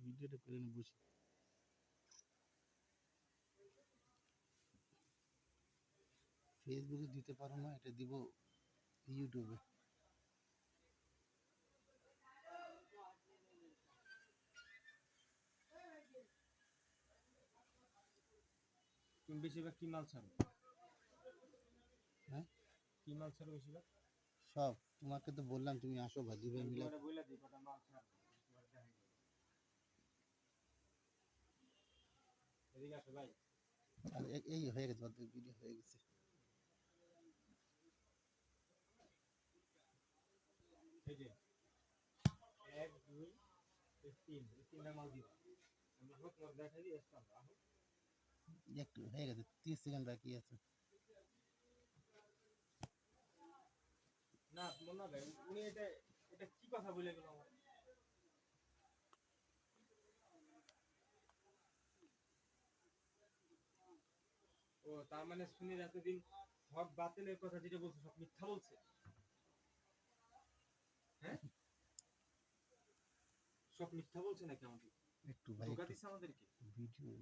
ভিডিওটা করে বসে। ফেসবুকে দিতে পারো না এটা দিব ইউটিউবে তুমি বেশিরভাগ কি মাল ছাড়ো? হ্যাঁ? কি মাল ছাড়ো বেশিরভাগ? সব। তোমাকে তো বললাম তুমি আসো ভাজি ভাই মিলে। বইলা দিই কটা মাল ছাড়ো এই হয়ে গেছে অর্ধেক ভিডিও হয়ে গেছে। এক দুই তিন তিনটা মাল দিবা একটু হয়ে গেছে তিরিশ সেকেন্ড বাকি আছে। না মনে ভাই উনি এটা এটা কি কথা বলে গেল আমার? ও তার মানে শুনি এতদিন হক বাতিলের কথা যেটা বলছে সব মিথ্যা বলছে? হ্যাঁ? সব মিথ্যা বলছে নাকি আমাদের? একটু ভাই আমাদেরকে? ভিডিও